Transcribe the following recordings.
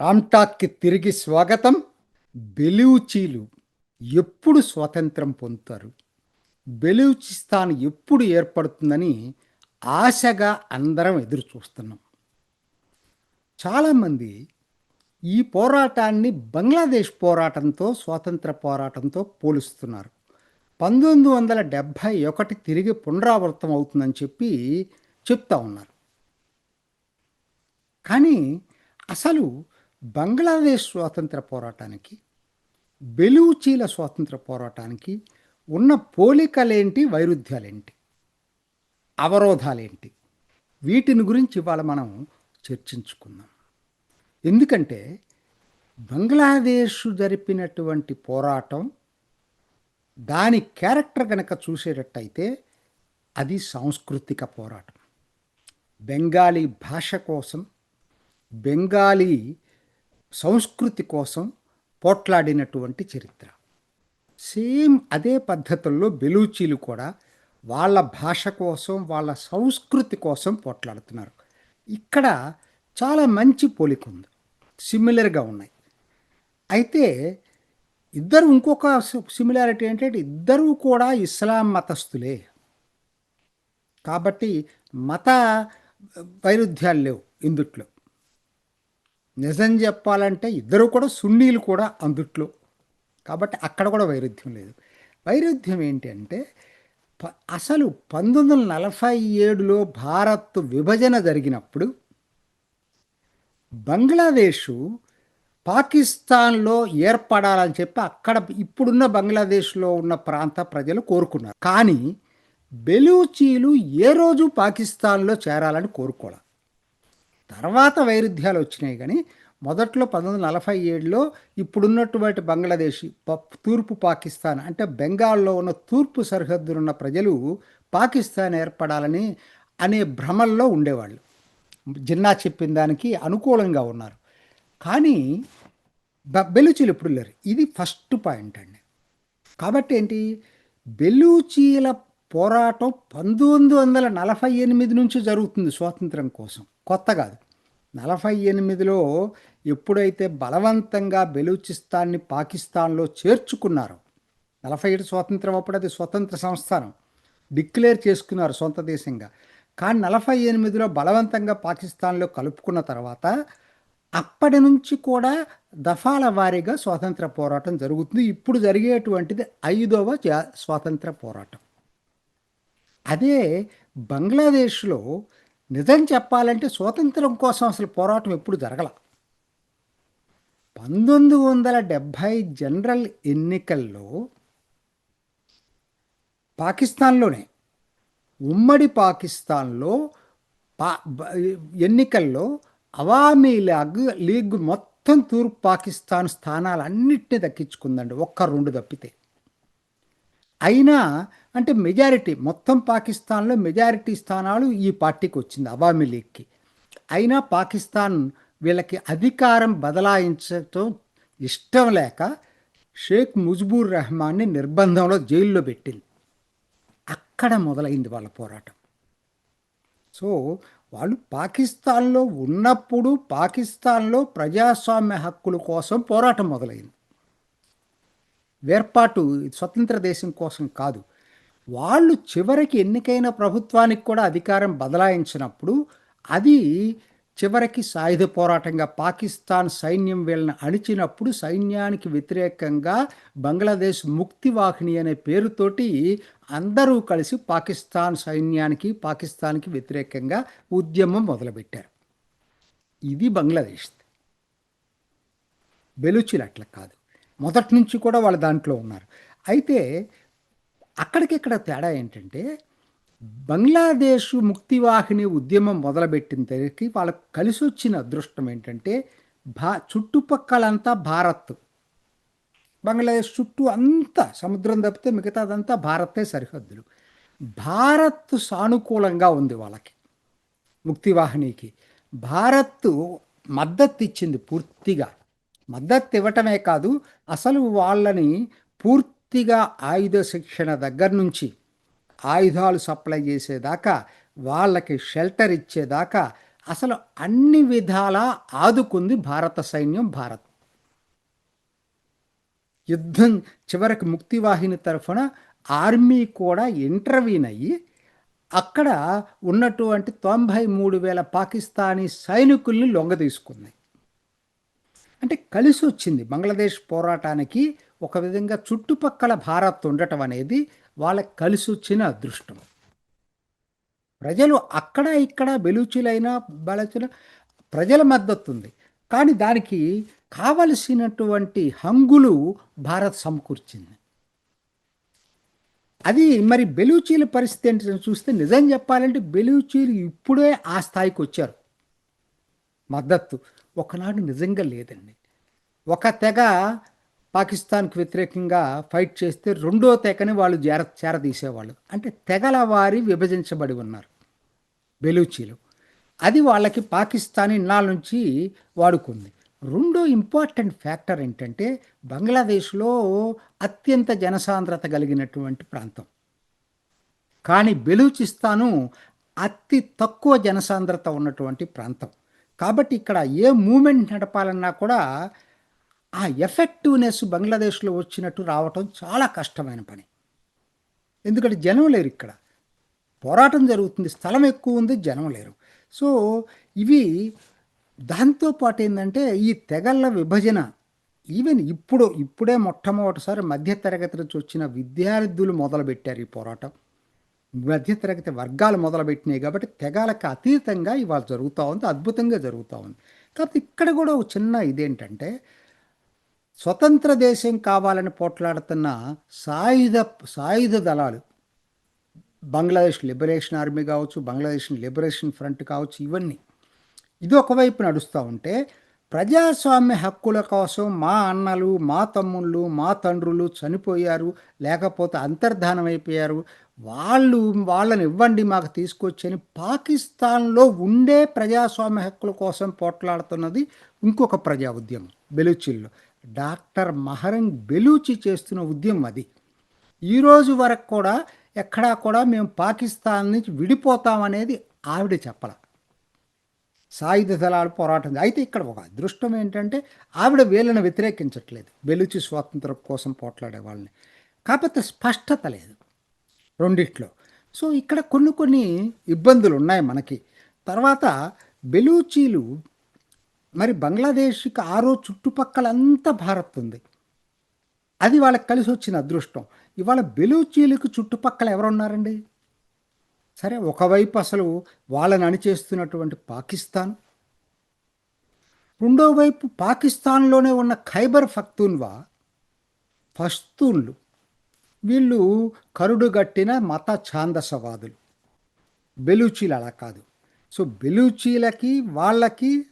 రామ్టాక్కి తిరిగి స్వాగతం. బెలూచీలు ఎప్పుడు స్వాతంత్రం పొందుతారు? బెలూచిస్తాన్ ఎప్పుడు ఏర్పడుతుందని ఆశగా అందరం ఎదురు చూస్తున్నాం చాలామంది ఈ పోరాటాన్ని బంగ్లాదేశ్ పోరాటంతో స్వాతంత్ర పోరాటంతో పోలుస్తున్నారు. పంతొమ్మిది వందల డెబ్భై ఒకటి తిరిగి పునరావృతం అవుతుందని చెప్పి చెప్తా ఉన్నారు. కానీ అసలు బంగ్లాదేశ్ స్వాతంత్ర పోరాటానికి బెలూచీల స్వాతంత్ర పోరాటానికి ఉన్న పోలికలేంటి వైరుధ్యాలేంటి అవరోధాలేంటి? వీటిని గురించి ఇవాళ మనం చర్చించుకుందాం. ఎందుకంటే బంగ్లాదేశ్ జరిపినటువంటి పోరాటం దాని క్యారెక్టర్ కనుక చూసేటట్టయితే అది సాంస్కృతిక పోరాటం. బెంగాలీ భాష కోసం బెంగాలీ సంస్కృతి కోసం పోట్లాడినటువంటి చరిత్ర. సేమ్ అదే పద్ధతుల్లో బెలూచీలు కూడా వాళ్ళ భాష కోసం వాళ్ళ సంస్కృతి కోసం పోట్లాడుతున్నారు. ఇక్కడ చాలా మంచి పోలిక ఉంది. సిమిలర్గా ఉన్నాయి. అయితే ఇద్దరు ఇంకొక సిమిలారిటీ ఏంటంటే ఇద్దరూ కూడా ఇస్లాం మతస్థులే. కాబట్టి మత వైరుధ్యాలు లేవు ఇందుట్లో. నిజం చెప్పాలంటే ఇద్దరు కూడా సున్నీలు కూడా అందుట్లో. కాబట్టి అక్కడ కూడా వైరుధ్యం లేదు. వైరుధ్యం ఏంటంటే ప- అసలు పంతొమ్మిది వందల నలభై ఏడులో భారత్ విభజన జరిగినప్పుడు బంగ్లాదేశు పాకిస్తాన్లో ఏర్పడాలని చెప్పి అక్కడ ఇప్పుడున్న బంగ్లాదేశ్లో ఉన్న ప్రాంత ప్రజలు కోరుకున్నారు. కానీ బెలూచీలు ఏ రోజు పాకిస్తాన్లో చేరాలని కోరుకోవాలి తర్వాత వైరుధ్యాలు వచ్చినాయి కానీ మొదట్లో పంతొమ్మిది వందల నలభై ఏడులో ఇప్పుడున్నటువంటి బంగ్లాదేశ్ తూర్పు పాకిస్తాన్ అంటే బెంగాల్లో ఉన్న తూర్పు సరిహద్దులున్న ప్రజలు పాకిస్తాన్ ఏర్పడాలని అనే భ్రమల్లో ఉండేవాళ్ళు. జిన్నా చెప్పిన దానికి అనుకూలంగా ఉన్నారు. కానీ బ- బెలూచీలు ఎప్పుడు లేరు. ఇది ఫస్ట్ పాయింట్ అండి. కాబట్టి ఏంటి? బెలూచీల పోరాటం పంతొమ్మిది వందల నలభై ఎనిమిది నుంచి జరుగుతుంది స్వాతంత్రం కోసం. కొత్త కాదు. నలభై ఎనిమిదిలో ఎప్పుడైతే బలవంతంగా బెలూచిస్తాన్ని పాకిస్తాన్లో చేర్చుకున్నారో నలభై ఏడు స్వాతంత్రం అప్పుడు అది స్వతంత్ర సంస్థానం. డిక్లేర్ చేసుకున్నారు సొంత దేశంగా. కానీ నలభై ఎనిమిదిలో బలవంతంగా పాకిస్తాన్లో కలుపుకున్న తర్వాత అప్పటి నుంచి కూడా దఫాల వారీగా స్వాతంత్ర పోరాటం జరుగుతుంది. ఇప్పుడు జరిగేటువంటిది ఐదవ స్వాతంత్ర పోరాటం. అదే బంగ్లాదేశ్లో నిజం చెప్పాలంటే స్వాతంత్రం కోసం అసలు పోరాటం ఎప్పుడు జరగల. పంతొమ్మిది వందల డెబ్భై జనరల్ ఎన్నికల్లో పాకిస్తాన్లోనే ఉమ్మడి పాకిస్తాన్లో పా ఎన్నికల్లో అవామీ లీగ్ లీగ్ మొత్తం తూర్పు పాకిస్తాన్ స్థానాలన్నింటినీ దక్కించుకుందండి. ఒక్క రెండు తప్పితే. అయినా అంటే మెజారిటీ మొత్తం పాకిస్తాన్లో మెజారిటీ స్థానాలు ఈ పార్టీకి వచ్చింది అవామీ లీగ్కి. అయినా పాకిస్తాన్ వీళ్ళకి అధికారం బదలాయించడం ఇష్టం లేక షేక్ ముజ్బూర్ రెహమాన్ని నిర్బంధంలో జైల్లో పెట్టింది. అక్కడ మొదలైంది వాళ్ళ పోరాటం. సో వాళ్ళు పాకిస్తాన్లో ఉన్నప్పుడు పాకిస్తాన్లో ప్రజాస్వామ్య హక్కుల కోసం పోరాటం మొదలైంది. వేర్పాటు స్వతంత్ర దేశం కోసం కాదు. వాళ్ళు చివరికి ఎన్నికైన ప్రభుత్వానికి కూడా అధికారం బదలాయించినప్పుడు అది చివరికి సాయుధ పోరాటంగా పాకిస్తాన్ సైన్యం వీళ్ళని అణిచినప్పుడు సైన్యానికి వ్యతిరేకంగా బంగ్లాదేశ్ ముక్తి వాహిని అనే పేరుతోటి అందరూ కలిసి పాకిస్తాన్ సైన్యానికి పాకిస్తాన్కి వ్యతిరేకంగా ఉద్యమం మొదలుపెట్టారు. ఇది బంగ్లాదేశ్ బెలూచీలు అట్లా కాదు. మొదటి నుంచి కూడా వాళ్ళు దాంట్లో ఉన్నారు. అయితే అక్కడికిక్కడ తేడా ఏంటంటే బంగ్లాదేశ్ ముక్తివాహిని ఉద్యమం మొదలుపెట్టిన దగ్గరికి వాళ్ళకు కలిసి వచ్చిన అదృష్టం ఏంటంటే భా చుట్టుపక్కలంతా భారత్. బంగ్లాదేశ్ చుట్టూ అంతా సముద్రం తప్పితే మిగతాదంతా భారతే సరిహద్దులు. భారత్ సానుకూలంగా ఉంది వాళ్ళకి ముక్తివాహినికి. భారత్ మద్దతు ఇచ్చింది పూర్తిగా. మద్దతు ఇవ్వటమే కాదు అసలు వాళ్ళని పూర్తిగా ఆయుధ శిక్షణ దగ్గర నుంచి ఆయుధాలు సప్లై చేసేదాకా వాళ్ళకి షెల్టర్ ఇచ్చేదాకా అసలు అన్ని విధాలా ఆదుకుంది భారత సైన్యం భారత్. యుద్ధం చివరికి ముక్తివాహిని తరఫున ఆర్మీ కూడా ఇంటర్వ్యూన్ అయ్యి అక్కడ ఉన్నటువంటి తొంభై మూడు వేల పాకిస్తానీ సైనికుల్ని లొంగ తీసుకుంది. అంటే కలిసి వచ్చింది బంగ్లాదేశ్ పోరాటానికి ఒక విధంగా చుట్టుపక్కల భారత్ ఉండటం అనేది వాళ్ళకి కలిసి వచ్చిన అదృష్టం. ప్రజలు అక్కడ ఇక్కడ బెలుచులైనా బలచిన ప్రజల మద్దతు ఉంది కానీ దానికి కావలసినటువంటి హంగులు భారత్ సమకూర్చింది. అది మరి బెలూచీల పరిస్థితి ఏంటని చూస్తే నిజం చెప్పాలంటే బెలూచీలు ఇప్పుడే ఆ స్థాయికి వచ్చారు. మద్దతు. ఒకనాడు నిజంగా లేదండి. ఒక తెగ పాకిస్తాన్కి వ్యతిరేకంగా ఫైట్ చేస్తే రెండో తెగని వాళ్ళు చేర చేరదీసేవాళ్ళు. అంటే తెగల వారి విభజించబడి ఉన్నారు బెలూచీలు. అది వాళ్ళకి పాకిస్తాన్ ఇన్నాళ్ళ నుంచి వాడుకుంది. రెండో ఇంపార్టెంట్ ఫ్యాక్టర్ ఏంటంటే బంగ్లాదేశ్లో అత్యంత జనసాంద్రత కలిగినటువంటి ప్రాంతం. కానీ బెలూచిస్తాను అతి తక్కువ జనసాంద్రత ఉన్నటువంటి ప్రాంతం. కాబట్టి ఇక్కడ ఏ మూమెంట్ నడపాలన్నా కూడా ఆ ఎఫెక్టివ్నెస్ బంగ్లాదేశ్లో వచ్చినట్టు రావటం చాలా కష్టమైన పని. ఎందుకంటే జనం లేరు ఇక్కడ. పోరాటం జరుగుతుంది స్థలం ఎక్కువ ఉంది జనం లేరు. సో ఇవి దాంతోపాటు ఏంటంటే ఈ తెగళ్ళ విభజన ఈవెన్ ఇప్పుడు ఇప్పుడే మొట్టమొదటిసారి మధ్యతరగతి నుంచి వచ్చిన విద్యార్థులు మొదలుపెట్టారు ఈ పోరాటం. మధ్యతరగతి వర్గాలు మొదలుపెట్టినాయి కాబట్టి తెగాలకు అతీతంగా ఇవాళ జరుగుతూ ఉంది అద్భుతంగా జరుగుతూ ఉంది. కాబట్టి ఇక్కడ కూడా ఒక చిన్న ఇదేంటంటే స్వతంత్ర దేశం కావాలని పోట్లాడుతున్న సాయుధ సాయుధ దళాలు బంగ్లాదేశ్ లిబరేషన్ ఆర్మీ కావచ్చు బంగ్లాదేశ్ లిబరేషన్ ఫ్రంట్ కావచ్చు ఇవన్నీ. ఇది ఒకవైపు నడుస్తూ ఉంటే ప్రజాస్వామ్య హక్కుల కోసం మా అన్నలు మా తమ్ముళ్ళు మా తండ్రులు చనిపోయారు లేకపోతే అంతర్ధానం అయిపోయారు వాళ్ళు వాళ్ళని ఇవ్వండి మాకు తీసుకొచ్చని పాకిస్తాన్లో ఉండే ప్రజాస్వామ్య హక్కుల కోసం పోట్లాడుతున్నది ఇంకొక ప్రజా ఉద్యమం బెలూచిల్లో. డాక్టర్ మహరంగ్ బెలూచి చేస్తున్న ఉద్యమం అది. ఈరోజు వరకు కూడా ఎక్కడా కూడా మేము పాకిస్తాన్ నుంచి విడిపోతామనేది ఆవిడ చెప్పాల. సాయుధ దళాలు పోరాటం అయితే ఇక్కడ ఒక అదృష్టం ఏంటంటే ఆవిడ వీళ్ళని వ్యతిరేకించట్లేదు బెలుచి స్వాతంత్రం కోసం పోట్లాడే వాళ్ళని. కాకపోతే స్పష్టత లేదు. రెండిట్లో. సో ఇక్కడ కొన్ని కొన్ని ఇబ్బందులు ఉన్నాయి మనకి. తర్వాత బెలూచీలు మరి బంగ్లాదేశ్కి ఆరో చుట్టుపక్కలంతా భారత్ ఉంది. అది వాళ్ళకి కలిసి వచ్చిన అదృష్టం. ఇవాళ బెలూచీలకు చుట్టుపక్కల ఎవరున్నారండి? సరే ఒకవైపు అసలు వాళ్ళని అణిచేస్తున్నటువంటి పాకిస్తాన్. రెండో వైపు పాకిస్తాన్లోనే ఉన్న ఖైబర్ ఫక్తూన్వా పస్తూన్లు వీళ్ళు కరుడుగట్టిన మత ఛాందసవాదులు. బెలూచీలు అలా కాదు. సో బెలూచీలకి వాళ్ళకి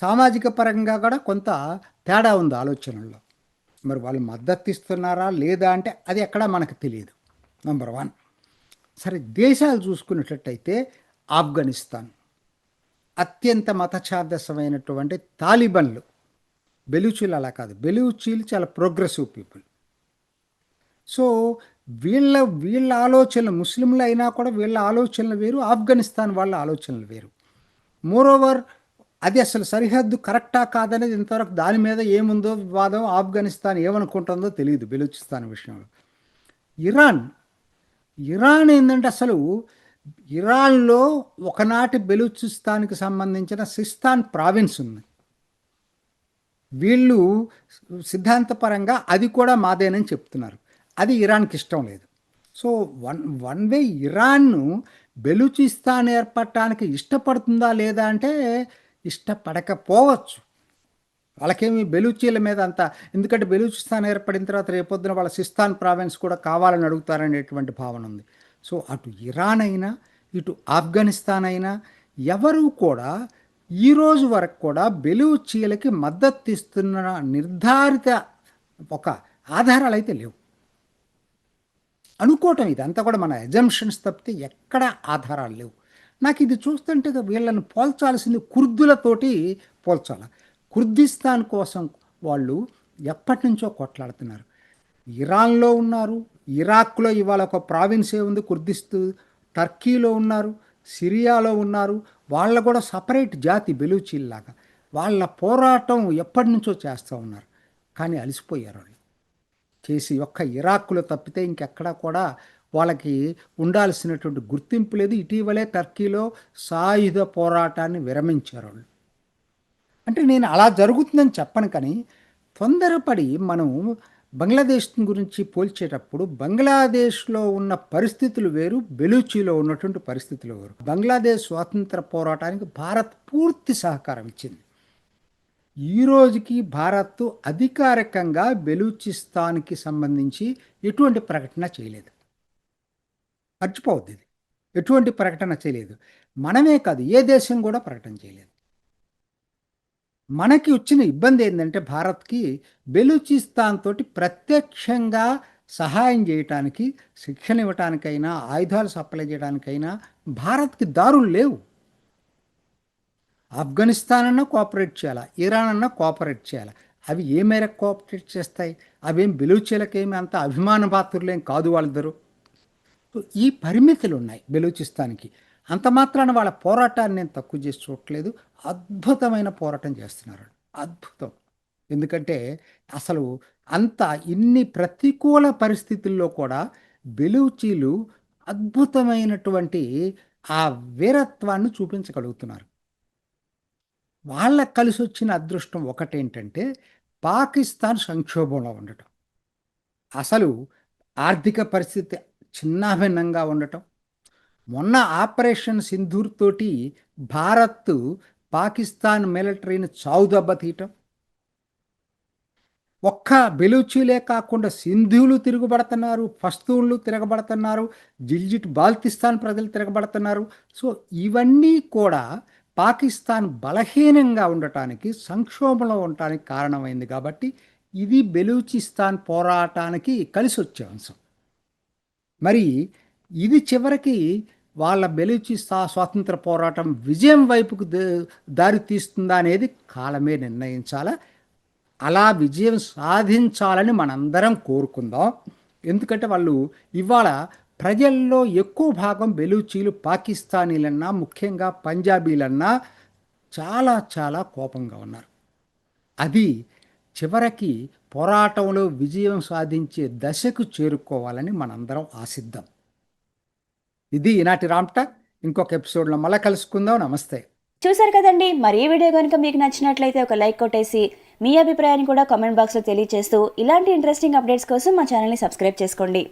సామాజిక పరంగా కూడా కొంత తేడా ఉంది ఆలోచనల్లో. మరి వాళ్ళు మద్దతు ఇస్తున్నారా లేదా అంటే అది ఎక్కడా మనకు తెలియదు. నంబర్ వన్ సరే దేశాలు చూసుకున్నట్లయితే ఆఫ్ఘనిస్తాన్ అత్యంత మతఛాదసమైనటువంటి తాలిబన్లు. బెలూచీలు అలా కాదు. బెలూచీలు చాలా ప్రోగ్రెసివ్ పీపుల్. సో వీళ్ళ వీళ్ళ ఆలోచనలు ముస్లింలు అయినా కూడా వీళ్ళ ఆలోచనలు వేరు ఆఫ్ఘనిస్తాన్ వాళ్ళ ఆలోచనలు వేరు. మోరోవర్ అది అసలు సరిహద్దు కరెక్టా కాదనేది ఇంతవరకు దాని మీద ఏముందో వివాదం ఆఫ్ఘనిస్తాన్ ఏమనుకుంటుందో తెలియదు బెలూచిస్తాన్ విషయంలో. ఇరాన్ ఇరాన్ ఏంటంటే అసలు ఇరాన్లో ఒకనాటి బెలూచిస్తాన్కి సంబంధించిన సిస్తాన్ ప్రావిన్స్ ఉంది. వీళ్ళు సిద్ధాంతపరంగా అది కూడా మాదేనని చెప్తున్నారు. అది ఇరాన్కి ఇష్టం లేదు. సో వన్ వన్ వే ఇరాన్ను బెలూచిస్తాన్ ఏర్పడటానికి ఇష్టపడుతుందా లేదా అంటే ఇష్టపడకపోవచ్చు. వాళ్ళకేమి బెలూచీల మీద అంత ఎందుకంటే బెలూచిస్తాన్ ఏర్పడిన తర్వాత రేపొద్దున వాళ్ళ సిస్తాన్ ప్రావిన్స్ కూడా కావాలని అడుగుతారనేటువంటి భావన ఉంది. సో అటు ఇరాన్ అయినా ఇటు ఆఫ్ఘనిస్తాన్ అయినా ఎవరు కూడా ఈరోజు వరకు కూడా బెలూచీలకి మద్దతు ఇస్తున్న నిర్ధారిత ఒక ఆధారాలు అయితే లేవు. అనుకోవటం ఇదంతా కూడా మన ఎజంప్షన్స్ తప్పితే ఎక్కడ ఆధారాలు లేవు. నాకు ఇది చూస్తుంటే వీళ్ళని పోల్చాల్సింది కుర్దులతోటి పోల్చాల. కుర్దిస్తాన్ కోసం వాళ్ళు ఎప్పటి నుంచో కొట్లాడుతున్నారు. ఇరాన్లో ఉన్నారు ఇరాక్లో ఇవాళ ఒక ప్రావిన్సే ఉంది కుర్దిస్తూ టర్కీలో ఉన్నారు సిరియాలో ఉన్నారు. వాళ్ళ కూడా సపరేట్ జాతి బెలూచీల్లాగా. వాళ్ళ పోరాటం ఎప్పటి నుంచో చేస్తూ ఉన్నారు. కానీ అలసిపోయారు వాళ్ళు. చేసి ఒక్క ఇరాక్లో తప్పితే ఇంకెక్కడా కూడా వాళ్ళకి ఉండాల్సినటువంటి గుర్తింపు లేదు. ఇటీవలే టర్కీలో సాయుధ పోరాటాన్ని విరమించారు వాళ్ళు. అంటే నేను అలా జరుగుతుందని చెప్పను కానీ తొందరపడి మనం బంగ్లాదేశ్ గురించి పోల్చేటప్పుడు బంగ్లాదేశ్లో ఉన్న పరిస్థితులు వేరు బెలూచీలో ఉన్నటువంటి పరిస్థితులు వేరు. బంగ్లాదేశ్ స్వాతంత్ర పోరాటానికి భారత్ పూర్తి సహకారం ఇచ్చింది. ఈ రోజుకి భారత్ అధికారికంగా బెలూచిస్తాన్కి సంబంధించి ఎటువంటి ప్రకటన చేయలేదు. మర్చిపోవద్దు ఇది. ఎటువంటి ప్రకటన చేయలేదు. మనమే కాదు ఏ దేశం కూడా ప్రకటన చేయలేదు. మనకి వచ్చిన ఇబ్బంది ఏంటంటే భారత్కి బెలూచిస్తాన్ తోటి ప్రత్యక్షంగా సహాయం చేయటానికి శిక్షణ ఇవ్వటానికైనా ఆయుధాలు సప్లై చేయడానికైనా భారత్కి దారులు లేవు. ఆఫ్ఘనిస్తాన్ అన్నా కోఆపరేట్ చేయాలా? ఇరాన్ అన్నా కోఆపరేట్ చేయాలా? అవి ఏ మేరకు కోఆపరేట్ చేస్తాయి? అవేం బెలూచీలకేమి అంత అభిమాన పాత్రులేం కాదు వాళ్ళిద్దరూ. సో ఈ పరిమితులు ఉన్నాయి బెలూచిస్తాన్కి. అంత మాత్రాన వాళ్ళ పోరాటాన్ని నేను తక్కువ చేసి చూడట్లేదు. అద్భుతమైన పోరాటం చేస్తున్నారు అద్భుతం. ఎందుకంటే అసలు అంత ఇన్ని ప్రతికూల పరిస్థితుల్లో కూడా బెలూచీలు అద్భుతమైనటువంటి ఆ వీరత్వాన్ని చూపించగలుగుతున్నారు. వాళ్ళకి కలిసి వచ్చిన అదృష్టం ఒకటేంటంటే పాకిస్తాన్ సంక్షోభంలో ఉండటం. అసలు ఆర్థిక పరిస్థితి చిన్నాభిన్నంగా ఉండటం. మొన్న ఆపరేషన్ సింధూర్ తోటి భారత్ పాకిస్తాన్ మిలిటరీని చావుదెబ్బ తీయటం. ఒక్క బెలూచీలే కాకుండా సింధువులు తిరుగుబడుతున్నారు పస్తువులు తిరగబడుతున్నారు జిల్జిట్ బాల్తిస్తాన్ ప్రజలు తిరగబడుతున్నారు. సో ఇవన్నీ కూడా పాకిస్తాన్ బలహీనంగా ఉండటానికి సంక్షోభంలో ఉండటానికి కారణమైంది కాబట్టి ఇది బెలూచిస్తాన్ పోరాటానికి కలిసి వచ్చే అంశం. మరి ఇది చివరికి వాళ్ళ బెలూచిస్తా స్వాతంత్ర పోరాటం విజయం వైపుకు ద- దారి తీస్తుందా అనేది కాలమే నిర్ణయించాలా? అలా విజయం సాధించాలని మనందరం కోరుకుందాం. ఎందుకంటే వాళ్ళు ఇవాళ ప్రజల్లో ఎక్కువ భాగం బెలూచీలు పాకిస్తానీలన్నా ముఖ్యంగా పంజాబీలన్నా చాలా చాలా కోపంగా ఉన్నారు. అది చివరికి పోరాటంలో విజయం సాధించే దశకు చేరుకోవాలని మనందరం ఆశిద్దాం. ఇది ఈనాటి రామ్టాక్ ఇంకొక ఎపిసోడ్లో మళ్ళీ కలుసుకుందాం. నమస్తే. చూసారు కదండి మరి ఈ వీడియో కనుక మీకు నచ్చినట్లయితే ఒక లైక్ కొట్టేసి మీ అభిప్రాయాన్ని కూడా కామెంట్ బాక్స్లో తెలియజేస్తూ ఇలాంటి ఇంట్రెస్టింగ్ అప్డేట్స్ కోసం మా ఛానల్ని సబ్స్క్రైబ్ చేసుకోండి.